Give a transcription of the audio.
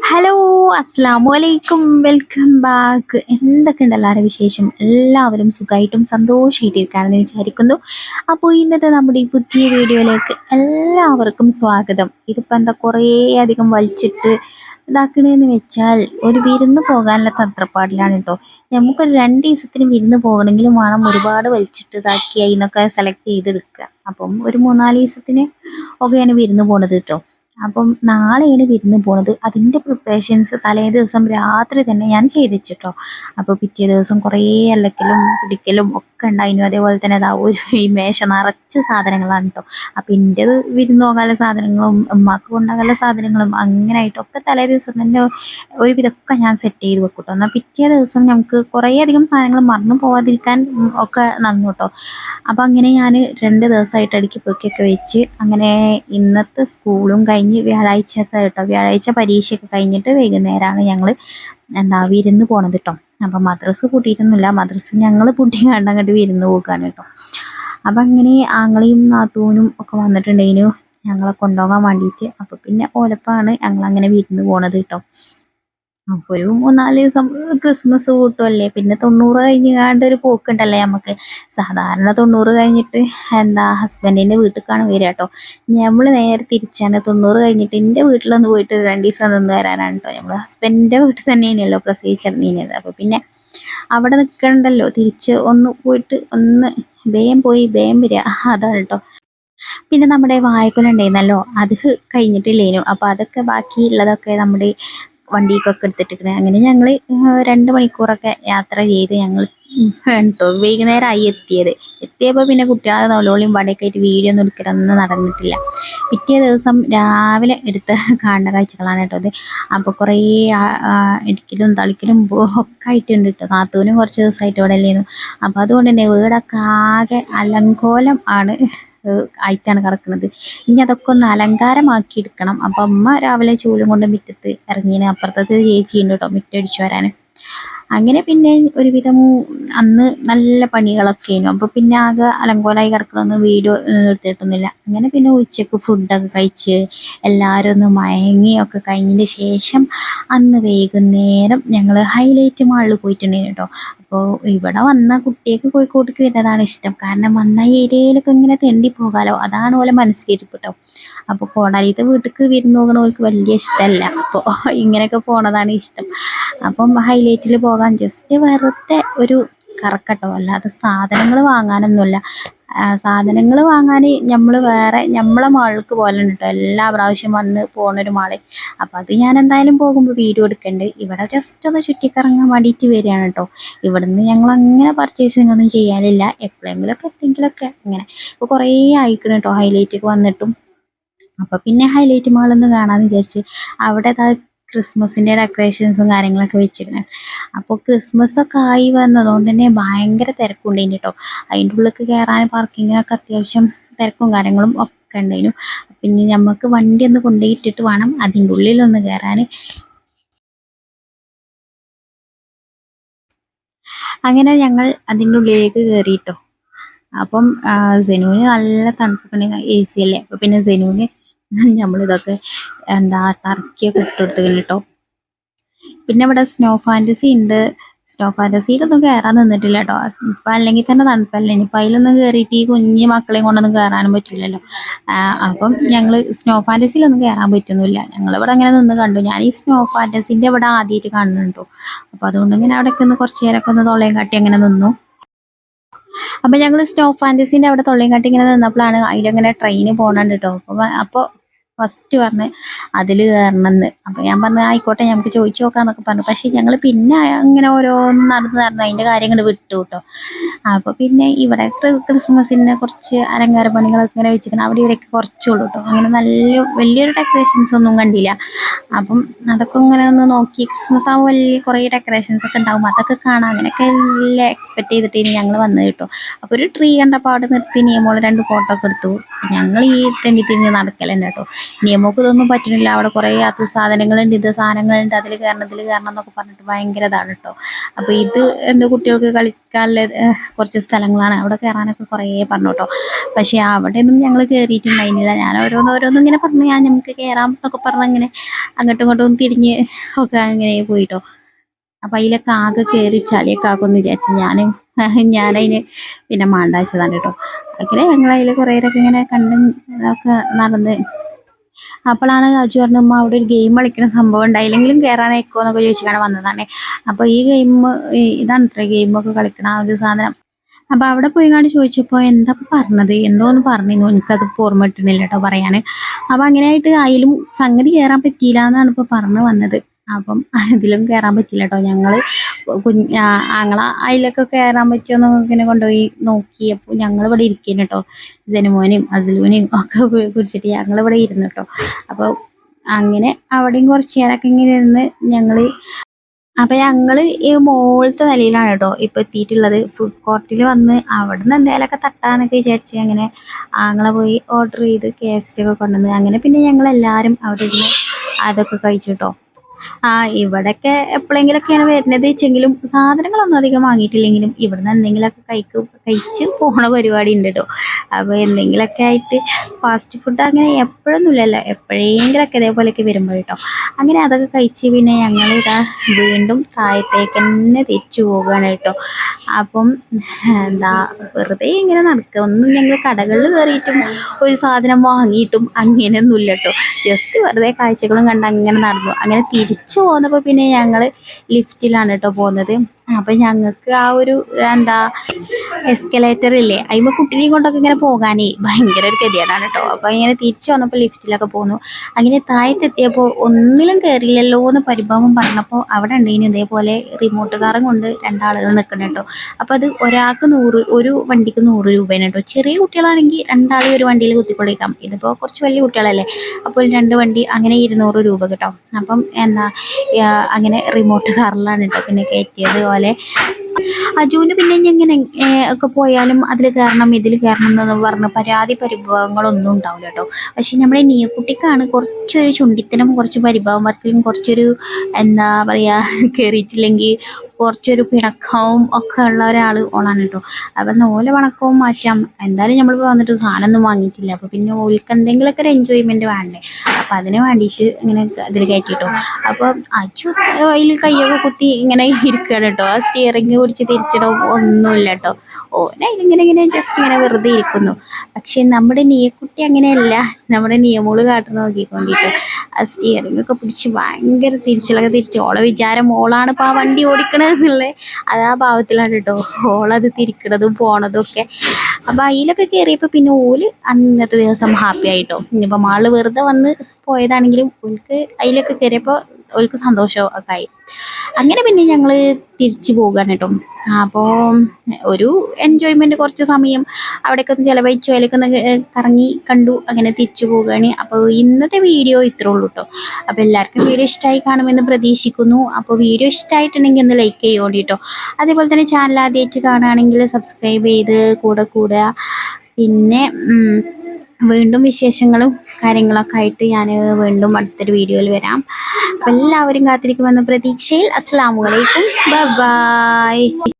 Hello അസ്സാം വലൈക്കും welcome back എന്തൊക്കെയുണ്ട് എല്ലാവരുടെ വിശേഷം? എല്ലാവരും സുഖമായിട്ടും സന്തോഷമായിട്ട് ഇരിക്കുകയാണെന്ന് വിചാരിക്കുന്നു. അപ്പോൾ ഇന്നത്തെ നമ്മുടെ ഈ പുതിയ വീഡിയോയിലേക്ക് എല്ലാവർക്കും സ്വാഗതം. ഇതിപ്പോൾ എന്താ കുറേ അധികം വലിച്ചിട്ട് ഇതാക്കണതെന്ന് വെച്ചാൽ ഒരു വിരുന്ന് പോകാനുള്ള തത്രപ്പാടിലാണ് കേട്ടോ. നമുക്കൊരു രണ്ട് ദിവസത്തിന് വിരുന്ന് പോകണമെങ്കിലും വേണം ഒരുപാട് വലിച്ചിട്ട് ഇതാക്കി അതിനൊക്കെ സെലക്ട് ചെയ്തെടുക്കുക. അപ്പം ഒരു മൂന്നാൽ ദിവസത്തിന് ഒക്കെയാണ് വിരുന്ന് പോണത് കേട്ടോ. അപ്പം നാളെയാണ് വിരുന്ന് പോണത്. അതിന്റെ പ്രിപ്പറേഷൻസ് തലേ ദിവസം രാത്രി തന്നെ ഞാൻ ചെയ്തിച്ചിട്ടോ. അപ്പോൾ പിറ്റേ ദിവസം കുറേ അലക്കലും പിടിക്കലും ഒക്കെ ഉണ്ടായിരുന്നു അതേപോലെ തന്നെ അതാ ഒരു ഈ മേശ നിറച്ച് സാധനങ്ങളാണ് കേട്ടോ അപ്പം എന്റെത് വിരുന്ന് പോകാനുള്ള സാധനങ്ങളും ഉമ്മാക്ക് കൊണ്ടാകാനുള്ള സാധനങ്ങളും അങ്ങനെ ആയിട്ടൊക്കെ തലേ ദിവസം തന്നെ ഒരുവിധമൊക്കെ ഞാൻ സെറ്റ് ചെയ്ത് വെക്കും കേട്ടോ എന്നാൽ പിറ്റേ ദിവസം നമുക്ക് കുറേ അധികം സാധനങ്ങൾ മറന്നു പോവാതിരിക്കാൻ ഒക്കെ നന്നു കേട്ടോ അപ്പം അങ്ങനെ ഞാൻ രണ്ട് ദിവസമായിട്ട് അടുക്കി പൊറുക്കിയൊക്കെ വെച്ച് അങ്ങനെ ഇന്നത്തെ സ്കൂളും കഴിഞ്ഞ് വ്യാഴാഴ്ചത്തെ കേട്ടോ. വ്യാഴാഴ്ച പരീക്ഷയൊക്കെ കഴിഞ്ഞിട്ട് വൈകുന്നേരമാണ് ഞങ്ങൾ എന്താ വിരുന്ന് പോണത് കേട്ടോ അപ്പം മദ്രസ് കൂട്ടിയിട്ടൊന്നുമില്ല മദ്രസ് ഞങ്ങൾ പൂട്ടി കണ്ട് അങ്ങോട്ട് വിരുന്ന് പോകാണ് കേട്ടോ അപ്പം അങ്ങനെ ആങ്ങളെയും നാത്തൂനും ഒക്കെ വന്നിട്ടുണ്ടെങ്കിലും ഞങ്ങളെ കൊണ്ടുപോകാൻ വേണ്ടിയിട്ട്. അപ്പം പിന്നെ ഓലപ്പാണ് ഞങ്ങൾ അങ്ങനെ വിരുന്ന് പോണത് കേട്ടോ അപ്പോൾ ഒരു മൂന്നാൽ ദിവസം ക്രിസ്മസ് കൂട്ടുമല്ലേ പിന്നെ തൊണ്ണൂറ് കഴിഞ്ഞ് കാണ്ട് ഒരു പോക്കുണ്ടല്ലേ നമുക്ക്? സാധാരണ തൊണ്ണൂറ് കഴിഞ്ഞിട്ട് എന്താ ഹസ്ബൻഡിന്റെ വീട്ടിലേക്കാണ് വരിക കേട്ടോ. നമ്മൾ നേരെ തിരിച്ചാണ് തൊണ്ണൂറ് കഴിഞ്ഞിട്ട് എന്റെ വീട്ടിലൊന്ന് പോയിട്ട് രണ്ട് ദിവസം നിന്ന് വരാനാണ് കേട്ടോ. നമ്മൾ ഹസ്ബൻഡിന്റെ വീട്ടിൽ തന്നെയാണല്ലോ പ്രസവിച്ചിരുന്നത് അപ്പോൾ പിന്നെ അവിടെ നിൽക്കണ്ടല്ലോ തിരിച്ച് ഒന്ന് പോയിട്ട് ഒന്ന് വേഗം പോയി വേഗം വരിക. അതാണ് കേട്ടോ. പിന്നെ നമ്മുടെ വായക്കുലുണ്ടായിരുന്നല്ലോ അത് കഴിഞ്ഞിട്ടില്ലേനു. അപ്പോൾ അതൊക്കെ ബാക്കിയുള്ളതൊക്കെ നമ്മുടെ വണ്ടിക്കൊക്കെ എടുത്തിട്ടിരിക്കണേ. അങ്ങനെ ഞങ്ങൾ രണ്ട് മണിക്കൂറൊക്കെ യാത്ര ചെയ്ത് ഞങ്ങൾ കേട്ടോ വൈകുന്നേരമായി എത്തിയത്. എത്തിയപ്പോൾ പിന്നെ കുട്ടികളെ നോലോളിയും വടയൊക്കെ ആയിട്ട് വീഡിയോ ഒന്നും എടുക്കലൊന്നും നടന്നിട്ടില്ല. പിറ്റേ ദിവസം രാവിലെ എടുത്ത കാണുന്ന കാഴ്ചകളാണ് കേട്ടോ അത് അപ്പോൾ കുറേ ഇടിക്കലും തളിക്കലും ഒക്കെ ആയിട്ടുണ്ട് കേട്ടോ. കാത്തൂനും കുറച്ച് ദിവസമായിട്ട് ഇവിടെ അല്ലേന്നു അപ്പോൾ അതുകൊണ്ട് തന്നെ വീടൊക്കെ ആകെ അലങ്കോലം ആണ്. ആയിട്ടാണ് കിടക്കുന്നത് ഇനി അതൊക്കെ ഒന്ന് അലങ്കാരമാക്കി എടുക്കണം അപ്പം അമ്മ രാവിലെ ചൂലും കൊണ്ട് മുറ്റത്ത് ഇറങ്ങിന്. അപ്പുറത്തത് ചേച്ചിയുണ്ട് കേട്ടോ മുറ്റടിച്ചു വരാൻ അങ്ങനെ പിന്നെ ഒരുവിധം അന്ന് നല്ല പണികളൊക്കെ ആയിരുന്നു. അപ്പോൾ പിന്നെ ആകെ അലങ്കോലായി കിടക്കണമെന്ന് വീഡിയോ എടുത്തിട്ടൊന്നുമില്ല. അങ്ങനെ പിന്നെ ഉച്ചയ്ക്ക് ഫുഡൊക്കെ കഴിച്ച് എല്ലാവരും ഒന്ന് മയങ്ങിയൊക്കെ കഴിഞ്ഞതിന് ശേഷം അന്ന് വൈകുന്നേരം ഞങ്ങൾ ഹൈലൈറ്റ് മാളിൽ പോയിട്ടുണ്ടായിരുന്നു കേട്ടോ അപ്പോൾ ഇവിടെ വന്ന കുട്ടിയൊക്കെ കോഴിക്കോട്ടേക്ക് വരുന്നതാണ് ഇഷ്ടം. കാരണം വന്ന ഏരിയയിലൊക്കെ ഇങ്ങനെ തെണ്ടി പോകാലോ അതാണ് പോലെ മനസ്സിലിരിപ്പ് കേട്ടോ അപ്പോൾ കോടാലിത്തെ വീട്ടിലേക്ക് വിരുന്ന് പോകണവർക്ക് വലിയ ഇഷ്ടമല്ല അപ്പോൾ ഇങ്ങനെയൊക്കെ പോണതാണ് ഇഷ്ടം. അപ്പം ഹൈലൈറ്റിൽ പോകാൻ ജസ്റ്റ് വെറുതെ ഒരു കറക്കട്ടോ. അല്ലാതെ സാധനങ്ങൾ വാങ്ങാനൊന്നുമില്ല. സാധനങ്ങൾ വാങ്ങാൻ നമ്മൾ വേറെ നമ്മളെ മാൾക്ക് പോലെ കേട്ടോ എല്ലാ പ്രാവശ്യം വന്ന് പോണൊരു മാൾ. അപ്പം അത് ഞാൻ എന്തായാലും പോകുമ്പോൾ വീഡിയോ എടുക്കണ്ട്. ഇവിടെ ജസ്റ്റ് ഒന്ന് ചുറ്റിക്കറങ്ങാൻ വേണ്ടിയിട്ട് വരികയാണ് കേട്ടോ ഇവിടുന്ന് ഞങ്ങൾ അങ്ങനെ പർച്ചേസിങ് ഒന്നും ചെയ്യാനില്ല. എപ്പോഴെങ്കിലൊക്കെ എന്തെങ്കിലുമൊക്കെ അങ്ങനെ ഇപ്പോൾ കുറേ ആയിക്കണം കേട്ടോ ഹൈലൈറ്റൊക്കെ വന്നിട്ടും. അപ്പോൾ പിന്നെ ഹൈലൈറ്റ് മാളൊന്ന് കാണാമെന്ന് വിചാരിച്ചു. അവിടെ ക്രിസ്മസിന്റെ ഡെക്കറേഷൻസും കാര്യങ്ങളൊക്കെ വെച്ചിരുന്നത് അപ്പോൾ ക്രിസ്മസ് ഒക്കെ ആയി വന്നതുകൊണ്ട് തന്നെ ഭയങ്കര തിരക്കുണ്ടായിരുന്നു കേട്ടോ അതിന്റെ ഉള്ളിലേക്ക് കയറാൻ പാർക്കിങ്ങിനൊക്കെ അത്യാവശ്യം തിരക്കും കാര്യങ്ങളും ഒക്കെ ഉണ്ടായിരുന്നു പിന്നെ നമുക്ക് വണ്ടി ഒന്ന് കൊണ്ടുപോയിട്ടിട്ട് വേണം അതിന്റെ ഉള്ളിലൊന്ന് കയറാൻ അങ്ങനെ ഞങ്ങൾ അതിന്റെ ഉള്ളിലേക്ക് കയറിയിട്ടോ അപ്പം സെനുവിന് നല്ല തണുപ്പൊക്കെ ഉണ്ടെങ്കിൽ എ സി അല്ലേ? അപ്പം പിന്നെ സെനുവിന് നമ്മളിതൊക്കെ എന്താ ടർക്കിയൊക്കെ ഇട്ടെടുത്തിട്ടുണ്ട് കേട്ടോ പിന്നെ ഇവിടെ സ്നോ ഫാന്റസി ഉണ്ട്. സ്നോ ഫാന്റസിയിലൊന്നും കയറാൻ നിന്നിട്ടില്ല കേട്ടോ ഇപ്പം അല്ലെങ്കിൽ തന്നെ തണുപ്പല്ലേ? ഇനിയിപ്പം അതിലൊന്നും കയറിയിട്ട് ഈ കുഞ്ഞു മക്കളെയും കൊണ്ടൊന്നും കയറാനും പറ്റില്ലല്ലോ. അപ്പം ഞങ്ങൾ സ്നോ ഫാന്റസിയിലൊന്നും കയറാൻ പറ്റുന്നില്ല. ഞങ്ങൾ ഇവിടെ അങ്ങനെ നിന്ന് കണ്ടു. ഞാൻ ഈ സ്നോ ഫാന്റസിന്റെ ഇവിടെ ആദ്യമായിട്ട് കാണുന്നുണ്ടോ. അപ്പോൾ അതുകൊണ്ട് ഇങ്ങനെ അവിടെയൊക്കെ ഒന്ന് കുറച്ച് നേരമൊക്കെ ഒന്ന് തൊള്ളയും കാട്ടി അങ്ങനെ നിന്നു. അപ്പം ഞങ്ങൾ സ്നോ ഫാന്റസിന്റെ അവിടെ തൊള്ളയും കാട്ടി ഇങ്ങനെ നിന്നപ്പോഴാണ് അതിലങ്ങനെ ട്രെയിന് പോകണം കേട്ടോ അപ്പോൾ അപ്പോൾ ഫസ്റ്റ് പറഞ്ഞ് അതിൽ കയറണമെന്ന് അപ്പോൾ ഞാൻ പറഞ്ഞു ആയിക്കോട്ടെ നമുക്ക് ചോദിച്ചു നോക്കാന്നൊക്കെ പറഞ്ഞു. പക്ഷേ ഞങ്ങൾ പിന്നെ അങ്ങനെ ഓരോന്ന് നടന്ന് നടന്ന് അതിന്റെ കാര്യങ്ങൾ വിട്ടു കേട്ടോ അപ്പോൾ പിന്നെ ഇവിടെ ക്രിസ്മസിന്റെ കുറച്ച് അലങ്കാര പണികളൊക്കെ ഇങ്ങനെ വെച്ചിരിക്കണം അവിടെ ഇവിടെയൊക്കെ കുറച്ചുള്ളൂ കേട്ടോ അങ്ങനെ നല്ല വലിയൊരു ഡെക്കറേഷൻസ് ഒന്നും കണ്ടില്ല. അപ്പം അതൊക്കെ ഇങ്ങനെ ഒന്ന് നോക്കി ക്രിസ്മസ് ആകുമ്പോൾ വലിയ കുറേ ഡെക്കറേഷൻസ് ഒക്കെ ഉണ്ടാവും. അതൊക്കെ കാണാം. അങ്ങനെയൊക്കെ എല്ലാം എക്സ്പെക്ട് ചെയ്തിട്ട് ഇനി ഞങ്ങൾ വന്നത് കേട്ടോ അപ്പോൾ ഒരു ട്രീ കണ്ടപ്പോൾ അവിടെ നിർത്തി. നിയമോൾ രണ്ട് ഫോട്ടോ ഒക്കെ എടുത്തു. ഞങ്ങൾ ഈ തെണ്ടി തിരിഞ്ഞ് നടക്കലുണ്ട് കേട്ടോ നിയമമൊക്കെ ഇതൊന്നും പറ്റണില്ല അവിടെ കുറേ അത് സാധനങ്ങളുണ്ട് ഇത് സാധനങ്ങളുണ്ട്. അതിൽ കയറണം ഇതിൽ കയറണം എന്നൊക്കെ പറഞ്ഞിട്ട് ഭയങ്കര ഇതാണ് കേട്ടോ അപ്പോൾ ഇത് എന്താ കുട്ടികൾക്ക് കളിക്കാനുള്ള കുറച്ച് സ്ഥലങ്ങളാണ്. അവിടെ കയറാനൊക്കെ കുറേ പറഞ്ഞു കേട്ടോ പക്ഷേ അവിടെയൊന്നും ഞങ്ങൾ കയറിയിട്ടുണ്ടായിരുന്നില്ല. ഞാൻ ഓരോന്ന് ഓരോന്ന് ഇങ്ങനെ പറഞ്ഞു. ഞാൻ നമുക്ക് കയറാം എന്നൊക്കെ പറഞ്ഞ് അങ്ങനെ അങ്ങോട്ടും ഇങ്ങോട്ടും തിരിഞ്ഞ് ഒക്കെ അങ്ങനെ പോയിട്ടോ അപ്പം അതിലൊക്കെ ആകെ കയറി ചളിയൊക്കെ ആക്കുമെന്ന് വിചാരിച്ചു ഞാൻ ഞാനതിന് പിന്നെ മാണ്ടാച്ചതാണ് കേട്ടോ അങ്ങനെ ഞങ്ങൾ അതിൽ കുറേയൊക്കെ ഇങ്ങനെ കണ്ടും ഒക്കെ നടന്ന് അപ്പോഴാണ് അജു പറഞ്ഞു ഉമ്മ അവിടെ ഒരു ഗെയിം കളിക്കുന്ന സംഭവം ഉണ്ടായില്ലെങ്കിലും കയറാൻ അയക്കുമോ എന്നൊക്കെ ചോദിച്ചിട്ടാണ് വന്നതാണ്. അപ്പോൾ ഈ ഗെയിം ഇതാണ് ഇത്ര ഗെയിമൊക്കെ കളിക്കണ ആ ഒരു സാധനം. അപ്പോൾ അവിടെ പോയി കണ്ട് ചോദിച്ചപ്പോൾ എന്താ പറഞ്ഞത്? എന്തോ ഒന്ന് പറഞ്ഞിരുന്നു. എനിക്കത് ഓർമ്മ കിട്ടുന്നില്ല കേട്ടോ പറയാൻ. അപ്പോൾ അങ്ങനെയായിട്ട് അതിലും സംഗതി കയറാൻ പറ്റിയില്ല എന്നാണ് ഇപ്പോൾ പറഞ്ഞു വന്നത്. അപ്പം അതിലും കയറാൻ പറ്റില്ല കേട്ടോ. ഞങ്ങൾ കുഞ്ഞ് ആങ്ങള അതിലൊക്കെ കയറാൻ പറ്റുമോ ഇങ്ങനെ കൊണ്ടുപോയി നോക്കി. അപ്പോൾ ഞങ്ങൾ ഇവിടെ ഇരിക്കുന്നു കേട്ടോ. ജനുമോനെയും അസലുവിനെയും ഒക്കെ കുടിച്ചിട്ട് ഞങ്ങൾ ഇവിടെ ഇരുന്നു കേട്ടോ. അപ്പോൾ അങ്ങനെ അവിടെയും കുറച്ച് നേരമൊക്കെ ഇങ്ങനെ ഇരുന്ന് ഞങ്ങൾ അപ്പം ഞങ്ങൾ ഈ മുകളിലത്തെ നിലയിലാണ് കേട്ടോ ഇപ്പോൾ എത്തിയിട്ടുള്ളത്. ഫുഡ് കോർട്ടിൽ വന്ന് അവിടെ നിന്ന് എന്തെങ്കിലുമൊക്കെ തട്ടാന്നൊക്കെ വിചാരിച്ച് അങ്ങനെ ആങ്ങളെ പോയി ഓർഡർ ചെയ്ത് കെ എഫ് സി ഒക്കെ കൊണ്ടുവന്ന്. അങ്ങനെ പിന്നെ ഞങ്ങൾ എല്ലാവരും അവിടെ ഇരുന്ന് അതൊക്കെ കഴിച്ചു കേട്ടോ. ഇവിടെയൊക്കെ എപ്പോഴെങ്കിലൊക്കെയാണ് വരുന്നത് വെച്ചെങ്കിലും സാധനങ്ങളൊന്നും അധികം വാങ്ങിയിട്ടില്ലെങ്കിലും ഇവിടുന്ന് എന്തെങ്കിലുമൊക്കെ കഴിക്കും കഴിച്ച് പോണ പരിപാടി ഉണ്ട് കേട്ടോ അപ്പോൾ എന്തെങ്കിലുമൊക്കെ ആയിട്ട് ഫാസ്റ്റ് ഫുഡ് അങ്ങനെ എപ്പോഴൊന്നുമില്ലല്ലോ. എപ്പോഴെങ്കിലൊക്കെ ഇതേപോലെയൊക്കെ വരുമ്പോൾ കേട്ടോ അങ്ങനെ അതൊക്കെ കഴിച്ച് പിന്നെ ഞങ്ങൾ ഇതാ വീണ്ടും താഴത്തേക്ക് തന്നെ തിരിച്ചു പോവുകയാണ് കേട്ടോ അപ്പം എന്താ വെറുതെ ഇങ്ങനെ നടക്കുക ഒന്നും ഞങ്ങൾ കടകളിൽ കയറിയിട്ടും ഒരു സാധനം വാങ്ങിയിട്ടും അങ്ങനെയൊന്നുമില്ല കേട്ടോ ജസ്റ്റ് വെറുതെ കാഴ്ചകളും കണ്ട് അങ്ങനെ നടന്നു. അങ്ങനെ തിരിച്ചു പോന്നപ്പോൾ പിന്നെ ഞങ്ങൾ ലിഫ്റ്റിലാണ് കേട്ടോ പോകുന്നത് അപ്പം ഞങ്ങൾക്ക് ആ ഒരു എന്താ എസ്കലേറ്റർ ഇല്ലേ? അതിമ കുട്ടിനെയും കൊണ്ടൊക്കെ ഇങ്ങനെ പോകാനേ ഭയങ്കര ഒരു ഗതികേടാണ് കേട്ടോ അപ്പം ഇങ്ങനെ തിരിച്ചു വന്നപ്പോൾ ലിഫ്റ്റിലൊക്കെ പോന്നു. അങ്ങനെ താഴത്തെത്തിയപ്പോൾ ഒന്നിലും കയറിയില്ലല്ലോ എന്ന് പരിഭവം പറഞ്ഞപ്പോൾ അവിടെ ഉണ്ടെങ്കിൽ ഇതേപോലെ റിമോട്ട് കാറും കൊണ്ട് രണ്ടാളുകൾ നിൽക്കണം കേട്ടോ അപ്പോൾ അത് ഒരാൾക്ക് നൂറ് ഒരു വണ്ടിക്ക് നൂറ് രൂപയാണ് കേട്ടോ ചെറിയ കുട്ടികളാണെങ്കിൽ രണ്ടാളും ഒരു വണ്ടിയിൽ കുത്തിക്കൊള്ളിക്കാം. ഇതിപ്പോൾ കുറച്ച് വലിയ കുട്ടികളല്ലേ? അപ്പോൾ രണ്ട് വണ്ടി അങ്ങനെ ഇരുന്നൂറ് രൂപ കേട്ടോ. അപ്പം എന്താ അങ്ങനെ റിമോട്ട് കാറിലാണ് കേട്ടോ പിന്നെ കയറ്റിയത്. ¿vale? അജുവിന് പിന്നെ എങ്ങനെ ഒക്കെ പോയാലും അതിൽ കയറണം ഇതിൽ കയറണം എന്ന് പറഞ്ഞ് പരാതി പരിഭവങ്ങളൊന്നും ഉണ്ടാവില്ല കേട്ടോ. പക്ഷെ നമ്മുടെ നീയക്കുട്ടിക്കാണ് കുറച്ചൊരു ചുണ്ടിത്തനും കുറച്ച് പരിഭവം പറച്ചിലും കുറച്ചൊരു എന്താ പറയുക കയറിയിട്ടില്ലെങ്കിൽ കുറച്ചൊരു പിണക്കവും ഒക്കെ ഉള്ള ഒരാൾ ഓളാണ് കേട്ടോ. അപ്പം നോല പണക്കവും മാറ്റാം എന്തായാലും നമ്മളിപ്പോൾ വന്നിട്ട് സാധനമൊന്നും വാങ്ങിയിട്ടില്ല. അപ്പോൾ പിന്നെ ഓൽക്ക് എന്തെങ്കിലുമൊക്കെ ഒരു എൻജോയ്മെന്റ് വേണ്ടേ? അപ്പോൾ അതിന് വേണ്ടിയിട്ട് ഇങ്ങനെ ഇതിൽ കയറ്റിട്ടോ അപ്പോൾ അച്ചു അതിൽ കയ്യൊക്കെ കുത്തി ഇങ്ങനെ ഇരിക്കുകയാണ് കേട്ടോ. ആ സ്റ്റിയറിങ് പിടിച്ച് തിരിച്ചിടോ ഒന്നുമില്ല കേട്ടോ. ഓനെ ഇങ്ങനെ ഇങ്ങനെ ജസ്റ്റ് ഇങ്ങനെ വെറുതെ ഇരിക്കുന്നു. പക്ഷെ നമ്മുടെ നീയക്കുട്ടി അങ്ങനെയല്ല. നമ്മുടെ നിയമോൾ കാട്ടുന്ന നോക്കിക്കൊണ്ടിട്ട് ആ സ്റ്റിയറിംഗ് ഒക്കെ പിടിച്ച് ഭയങ്കര തിരിച്ചിളക തിരിച്ച്. ഓളെ വിചാരം ഓളാണ് ഇപ്പോൾ ആ വണ്ടി ഓടിക്കണത് എന്നുള്ളത് അത് ആ ഭാവത്തിലാണ് കേട്ടോ. ഓളത് തിരിക്കണതും പോണതും ഒക്കെ. അപ്പൊ അതിലൊക്കെ കയറിയപ്പോൾ പിന്നെ ഓൽ അന്നത്തെ ദിവസം ഹാപ്പി ആയിട്ടോ ഇനിയിപ്പം ആൾ വെറുതെ വന്ന് പോയതാണെങ്കിലും ഓൽക്ക് അതിലൊക്കെ കയറിയപ്പോൾ ഓൽക്ക് സന്തോഷം ഒക്കെ ആയി അങ്ങനെ പിന്നെ ഞങ്ങൾ തിരിച്ചു പോവുകയാണ് കേട്ടോ. അപ്പോൾ ഒരു എൻജോയ്മെന്റ് കുറച്ച് സമയം അവിടെയൊക്കെ ഒന്ന് ചിലവഴിച്ചു അതിലൊക്കെ ഒന്ന് കറങ്ങി കണ്ടു അങ്ങനെ തിരിച്ചു പോവുകയാണ് അപ്പോൾ ഇന്നത്തെ വീഡിയോ ഇത്രേ ഉള്ളൂ കേട്ടോ. അപ്പോൾ എല്ലാവർക്കും വീഡിയോ ഇഷ്ടമായി കാണുമെന്ന് പ്രതീക്ഷിക്കുന്നു. അപ്പോൾ വീഡിയോ ഇഷ്ടമായിട്ടുണ്ടെങ്കിൽ ഒന്ന് ലൈക്ക് ചെയ്യോണ്ടി കേട്ടോ. അതേപോലെ തന്നെ ചാനൽ ആദ്യമായിട്ട് കാണുകയാണെങ്കിൽ സബ്സ്ക്രൈബ് ചെയ്ത് കൂടെ കൂടുക. പിന്നെ വീണ്ടും വിശേഷങ്ങളും കാര്യങ്ങളൊക്കെ ആയിട്ട് ഞാൻ വീണ്ടും അടുത്തൊരു വീഡിയോയിൽ വരാം. അപ്പം എല്ലാവരും കാത്തിരിക്കുമെന്ന പ്രതീക്ഷയിൽ അസ്സാം വലൈക്കും ബൈ